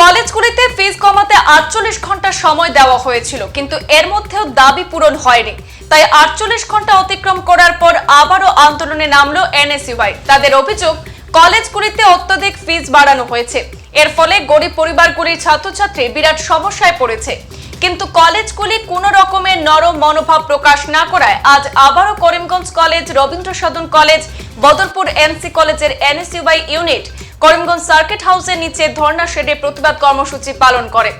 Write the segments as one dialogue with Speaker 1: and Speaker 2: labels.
Speaker 1: কলেজগুলিতে ফিজ কমাতে আটচল্লিশ ঘণ্টা সময় দেওয়া হয়েছিল, কিন্তু এর মধ্যেও দাবি পূরণ হয়নি। তাই আটচল্লিশ ঘণ্টা অতিক্রম করার পর আবারও আন্দোলনে নামলো এনএসইউআই। তাদের অভিযোগ, কলেজগুলিতে অত্যধিক ফিজ বাড়ানো হয়েছে। এর ফলে গরিব পরিবারগুলির ছাত্রছাত্রী বিরাট সমস্যায় পড়েছে। কিন্তু কলেজগুলি কোনো রকমের নরম মনোভাব প্রকাশ না করায় আজ আবারও Karimganj college Rabindra Sadan college, Badarpur NC কলেজের এনএসইউআই ইউনিট করিমগঞ্জ সার্কিট হাউসের নিচে ধর্ণা শেডে প্রতিবাদ কর্মসূচি পালন করে।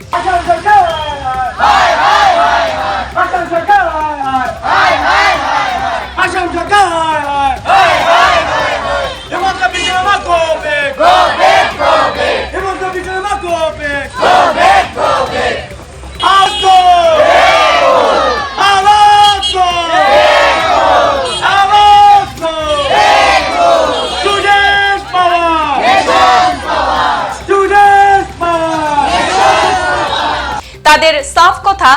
Speaker 1: তাদের সাফ কথা,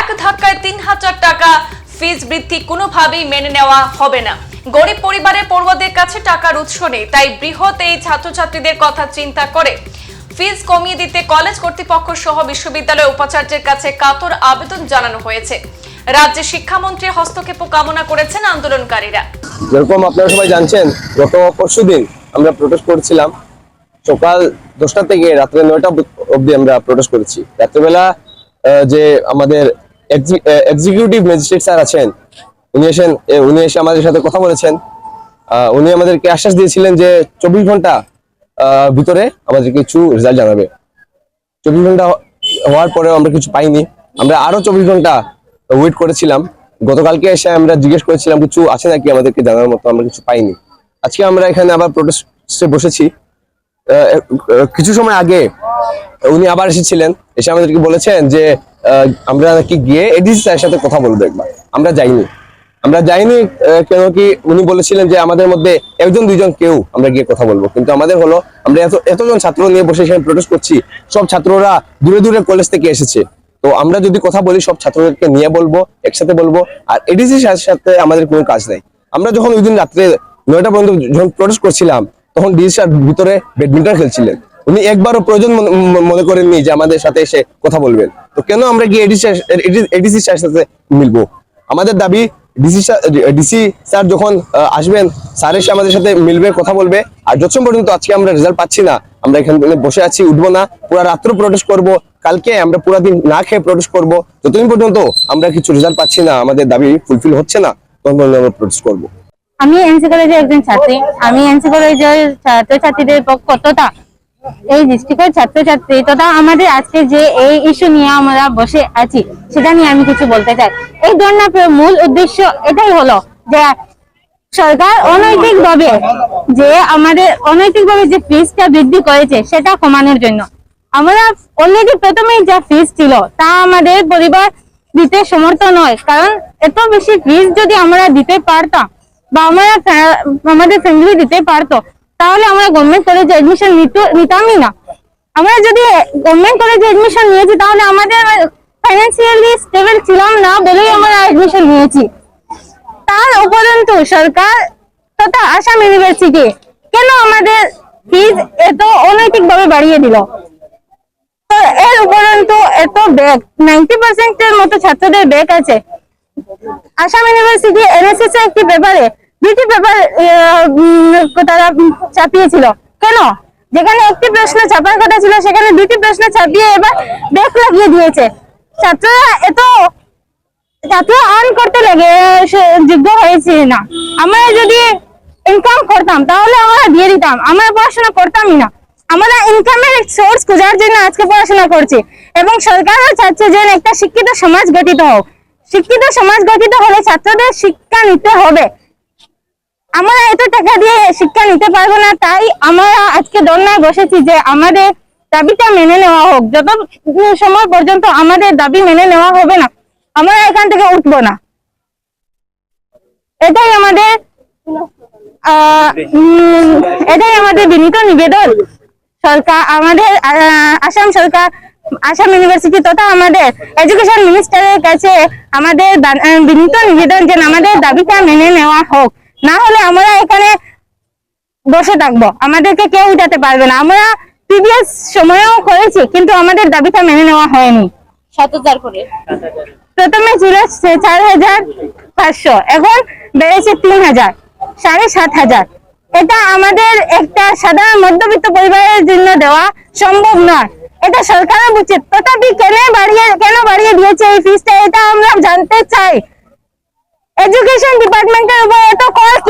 Speaker 1: এক ধাক্কায় তিন হাজার টাকা ফিজ বৃদ্ধি কোনোভাবেই মেনে নেওয়া হবে না। গরিব পরিবারের পড়ুয়াদের কাছে টাকার উৎস নেই, তাই বৃহৎ এই ছাত্রছাত্রীদের কথা চিন্তা করে ফিজ কমিয়ে দিতে কলেজ কর্তৃপক্ষ সহ বিশ্ববিদ্যালয় উপাচার্যের কাছে কাতর আবেদন জানানো হয়েছে। রাজ্যের শিক্ষামন্ত্রীর হস্তক্ষেপও কামনা করেছেন আন্দোলনকারীরা।
Speaker 2: যেরকম আপনারা সবাই জানছেন, গত পরশু দিন আমরা প্রোটেস্ট করছিলাম, সকাল দশটা থেকে রাত্রে নয়টা অবধি আমরা প্রোটেস্ট করেছি। রাত্রেবেলা যে আমাদের এক্সিকিউটিভ ম্যাজিস্ট্রেট স্যার আছেন, উনি এসেন উনি এসে আমাদের সাথে কথা বলেছেন। উনি আমাদেরকে আশ্বাস দিয়েছিলেন যে চব্বিশ ঘণ্টা ভিতরে আমাদের কিছু রেজাল্ট জানাবে। চব্বিশ ঘণ্টা হওয়ার পরেও আমরা কিছু পাইনি। আমরা আরও চব্বিশ ঘণ্টা ওয়েট করেছিলাম। গতকালকে এসে আমরা জিজ্ঞেস করেছিলাম, কিছু আছে নাকি আমাদেরকে জানার মতো? আমরা কিছু পাইনি। আজকে আমরা এখানে আবার প্রোটেস্টে বসেছি। কিছু সময় আগে উনি আবার এসেছিলেন, এসে আমাদেরকে বলেছেন যে আমরা নাকি গিয়ে এডিসি স্যারের সাথে কথা বলব একবার। আমরা যাইনি। আমরা যাইনি কেন কি উনি বলেছিলেন যে, আমাদের মধ্যে একজন, দুইজন কেউ আমরা গিয়ে কথা বলব। কিন্তু আমাদের হলো, আমরা এত, এতজন ছাত্র নিয়ে বসে সেখানে প্রোটেস্ট করছি, সব ছাত্ররা দূরে দূরে কলেজ থেকে এসেছে। তো আমরা যদি কথা বলি, সব ছাত্রদেরকে নিয়ে বলব, একসাথে বলব, আর এডিসি স্যারের সাথে আমাদের কোনো কাজ নেই। আমরা যখন ওই দিন রাত্রে নয়টা পর্যন্ত যখন প্রোটেস্ট করছিলাম তখন ডিসি স্যার ভিতরে ব্যাডমিন্টন খেলছিলেন। উনি একবারও প্রয়োজন মনে- করেননি যে আমাদের সাথে এসে কথা বলবেন। তো কেন আমরা গিয়ে এডিসি এডিসি সাথে মিলবো? আমাদের দাবি, ডিসি ডিসি স্যার যখন আসবেন, স্যার এসে আমাদের সাথে মিলবে, কথা বলবে। আর যতক্ষণ পর্যন্ত আজকে আমরা রেজাল্ট পাচ্ছি না, আমরা এখানে বসে আছি, উঠবো না, পুরো রাত্র প্রোটেস্ট করব, কালকে আমরা পুরো দিন না খেয়ে প্রোটেস্ট করব, যতদিন পর্যন্ত আমরা কিছু রেজাল্ট পাচ্ছি না, আমাদের দাবি ফুলফিল হচ্ছে না তখন আমরা প্রোটেস্ট করব।
Speaker 3: আমি এনসি কলেজের একজন ছাত্রী। আমি এনসি কলেজের ছাত্রছাত্রীদের পক্ষ তথা এই ডিস্ট্রিক্টের ছাত্রছাত্রী তথা আমাদের আজকে যে এই ইস্যু নিয়ে আমরা বসে আছি, সেটা নিয়ে আমি কিছু বলতে চাই। এই ধর্ণার মূল উদ্দেশ্য এটাই হলো যে সরকার অনৈতিক ভাবে যে আমাদের অনৈতিক ভাবে যে ফিজটা বৃদ্ধি করেছে, সেটা কমানোর জন্য। আমরা অলরেডি প্রথমেই যা ফিজ ছিল, তা আমাদের পরিবার দিতে সমর্থ নয়। কারণ এত বেশি ফিজ যদি আমরা দিতে পারতাম বা আমরা আমাদের ফ্যামিলি দিতে পারতো। তাহলে আমরা গভর্নমেন্ট কলেজে এডমিশন নিতামই না। আমরা যদি গভর্নমেন্ট কলেজে এডমিশন নিয়েছি, তাহলে আমাদের ফাইন্যান্সিয়ালি স্টেবল ছিলাম না বলেই আমরা এডমিশন নিয়েছি। তার উপরন্তু সরকার তথা আসাম ইউনিভার্সিটি কেন আমাদের ফিজ এত অনৈতিক ভাবে বাড়িয়ে দিল? তো এর উপরন্তু এত ব্যাগ নাইনটি পার্সেন্টের মতো ছাত্রদের ব্যাগ আছে। আসাম ইউনিভার্সিটি এনএসএস একটি পেপারে দুইটি পেপার তারা চাপিয়েছিল কেন? যেখানে একটি প্রশ্ন চাপার কথা ছিল, সেখানে দুটি প্রশ্ন চাপিয়ে এবার ব্যাগ লাগিয়ে দিয়েছে। ছাত্ররা এত ছাত্র আর্ন করতে লাগে যোগ্য হয়েছে না। আমরা যদি ইনকাম করতাম, তাহলে আমরা দিয়ে দিতাম। আমরা পড়াশোনা করতামই না। আমরা ইনকামের সোর্স খোঁজার জন্য আজকে পড়াশোনা করছি। এবং সরকারও চাচ্ছে যে একটা শিক্ষিত সমাজ গঠিত হোক। শিক্ষিত সমাজ গঠিত হলে ছাত্রদের শিক্ষা নিতে হবে। আমরা এত টাকা দিয়ে শিক্ষা নিতে পারব না, তাই আমরা আজকে ধর্নায় বসেছি যে আমাদের দাবিটা মেনে নেওয়া হোক। যত সময় পর্যন্ত আমাদের দাবি মেনে নেওয়া হবে না, আমরা এখান থেকে উঠবো না। এটাই আমাদের এটাই আমাদের বিনীত নিবেদন। সরকার, আমাদের আসাম সরকার, আসাম ইউনিভার্সিটি তথা আমাদের এডুকেশন মিনিস্টারের কাছে আমাদের বিনীত নিবেদন যে আমাদের দাবিটা মেনে নেওয়া হোক। না হলে আমরা এখানে বসে থাকব। আমাদেরকে কেউ উঠাতে পারবে না। আমরা প্রিভিয়াস সময়েও করেছি কিন্তু আমাদের দাবিটা মেনে নেওয়া হয়নি।
Speaker 4: সাত হাজার করে।
Speaker 3: প্রথমে ছিল চার হাজার পাঁচশো এখন বেড়েছে তিন হাজার সাড়ে সাত হাজার। এটা আমাদের একটা সাধারণ মধ্যবিত্ত পরিবারের জন্য দেওয়া সম্ভব নয়। এটা সরকারের উচিত। তথাপি কেন বাড়িয়ে কেন বাড়িয়ে দিয়েছে এই ফিসটা এটা আমরা জানতে চাই। এডুকেশন ডিপার্টমেন্টের উপর এত